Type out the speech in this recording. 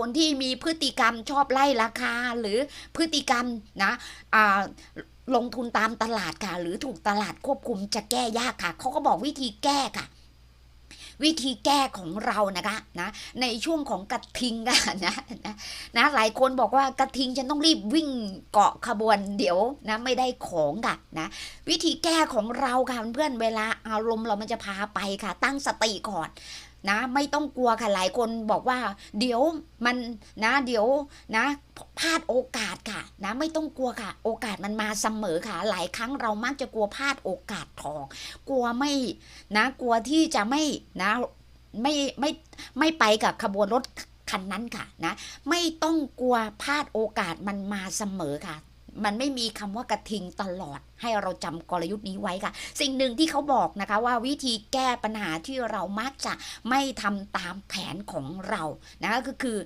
คนที่มีพฤติกรรมชอบไล่ราคาหรือพฤติกรรมนะอ่าลงทุนตามตลาดค่ะ หรือถูกตลาดควบคุมจะแก้ยากค่ะเขาก็บอกวิธีแก้ค่ะวิธีแก้ของเรานะคะนะในช่วงของกระทิงกันนะนะนะหลายคนบอกว่ากระทิงฉันต้องรีบวิ่งเกาะขบวนเดี๋ยวนะไม่ได้ของค่ะนะวิธีแก้ของเราค่ะเพื่อนเวลาอารมณ์เรามันจะพาไปค่ะ ตั้งสติก่อน นะ ไม่ต้องกลัวค่ะหลายคนบอกว่า เดี๋ยวมันนะเดี๋ยวนะพลาดโอกาสค่ะ นะไม่ต้องกลัวค่ะ โอกาสมันมาเสมอค่ะ หลายครั้งเรามักจะกลัวพลาดโอกาสทอง กลัวไม่นะกลัวที่จะไม่นะไม่ไม่ไม่ไปกับขบวนรถคันนั้นค่ะนะไม่ต้องกลัวพลาดโอกาสมันมาเสมอค่ะ มันไม่มีคำว่ากระทิงตลอด ให้เราจำกลยุทธ์นี้ไว้ค่ะ สิ่งหนึ่งที่เขาบอกนะคะว่าวิธีแก้ปัญหาที่เรามักจะไม่ทำตามแผนของเรานะก็คือ